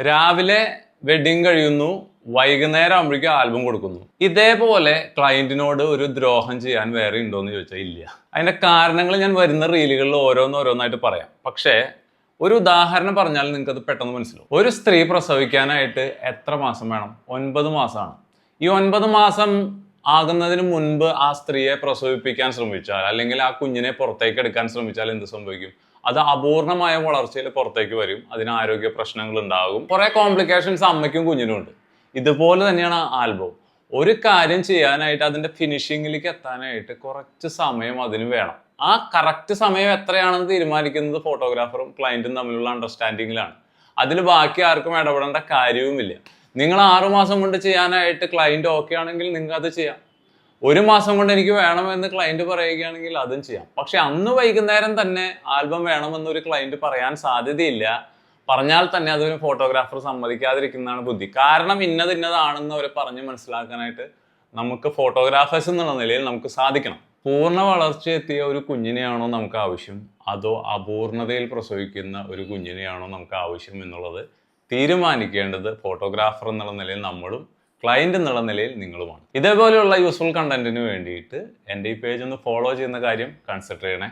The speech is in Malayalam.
രാവിലെ വെഡിങ് കഴിയുന്നു വൈകുന്നേരം ആകുമ്പോഴേക്കും ആൽബം കൊടുക്കുന്നു. ഇതേപോലെ ക്ലയന്റിനോട് ഒരു ദ്രോഹം ചെയ്യാൻ വേറെ ഉണ്ടോ എന്ന് ചോദിച്ചാൽ ഇല്ല. അതിന്റെ കാരണങ്ങൾ ഞാൻ വരുന്ന റീലുകളിൽ ഓരോന്നോരോന്നായിട്ട് പറയാം. പക്ഷേ ഒരു ഉദാഹരണം പറഞ്ഞാൽ നിങ്ങൾക്ക് അത് പെട്ടെന്ന് മനസ്സിലാവും. ഒരു സ്ത്രീ പ്രസവിക്കാനായിട്ട് എത്ര മാസം വേണം? ഒൻപത് മാസമാണ്. ഈ ഒൻപത് മാസം ആകുന്നതിന് മുൻപ് ആ സ്ത്രീയെ പ്രസവിപ്പിക്കാൻ ശ്രമിച്ചാൽ അല്ലെങ്കിൽ ആ കുഞ്ഞിനെ പുറത്തേക്ക് എടുക്കാൻ ശ്രമിച്ചാൽ എന്ത് സംഭവിക്കും? അത് അപൂർണമായ വളർച്ചയിൽ പുറത്തേക്ക് വരും. അതിന് ആരോഗ്യ പ്രശ്നങ്ങൾ ഉണ്ടാകും. കുറെ കോംപ്ലിക്കേഷൻസ് അമ്മയ്ക്കും കുഞ്ഞിനും ഉണ്ട്. ഇതുപോലെ തന്നെയാണ് ആൽബം. ഒരു കാര്യം ചെയ്യാനായിട്ട് അതിന്റെ ഫിനിഷിങ്ങിലേക്ക് എത്താനായിട്ട് കുറച്ച് സമയം അതിന് വേണം. ആ കറക്റ്റ് സമയം എത്രയാണെന്ന് തീരുമാനിക്കുന്നത് ഫോട്ടോഗ്രാഫറും ക്ലയന്റും തമ്മിലുള്ള അണ്ടർസ്റ്റാൻഡിങ്ങിലാണ് അതിൽ ബാക്കി ആർക്കും ഇടപെടേണ്ട കാര്യവുമില്ല. നിങ്ങൾ ആറുമാസം കൊണ്ട് ചെയ്യാനായിട്ട് ക്ലയന്റ് ഓക്കെ ആണെങ്കിൽ നിങ്ങൾക്ക് അത് ചെയ്യാം. ഒരു മാസം കൊണ്ട് എനിക്ക് വേണമെന്ന് ക്ലയന്റ് പറയുകയാണെങ്കിൽ അതും ചെയ്യാം. പക്ഷെ അന്ന് വൈകുന്നേരം തന്നെ ആൽബം വേണമെന്നൊരു ക്ലയന്റ് പറയാൻ സാധ്യതയില്ല. പറഞ്ഞാൽ തന്നെ അതൊരു ഫോട്ടോഗ്രാഫർ സമ്മതിക്കാതിരിക്കുന്നതാണ് ബുദ്ധി. കാരണം ഇന്നത് ഇന്നതാണെന്ന് അവർ പറഞ്ഞ് മനസ്സിലാക്കാനായിട്ട് നമുക്ക് ഫോട്ടോഗ്രാഫേഴ്സ് എന്നുള്ള നിലയിൽ നമുക്ക് സാധിക്കണം. പൂർണ വളർച്ച എത്തിയ ഒരു കുഞ്ഞിനെയാണോ നമുക്ക് ആവശ്യം? അതോ അപൂർണതയിൽ പ്രസവിക്കുന്ന ഒരു കുഞ്ഞിനെയാണോ നമുക്ക് ആവശ്യം എന്നുള്ളത് തീരുമാനിക്കേണ്ടത് ഫോട്ടോഗ്രാഫർ എന്നുള്ള നിലയിൽ നമ്മളും ക്ലയന്റ് എന്നുള്ള നിലയിൽ നിങ്ങളുമാണ്. ഇതേപോലെയുള്ള യൂസ്ഫുൾ കണ്ടന്റിന് വേണ്ടിയിട്ട് എന്റെ ഈ പേജ് ഒന്ന് ഫോളോ ചെയ്യുന്ന കാര്യം കൺസിഡർ ചെയ്യണേ.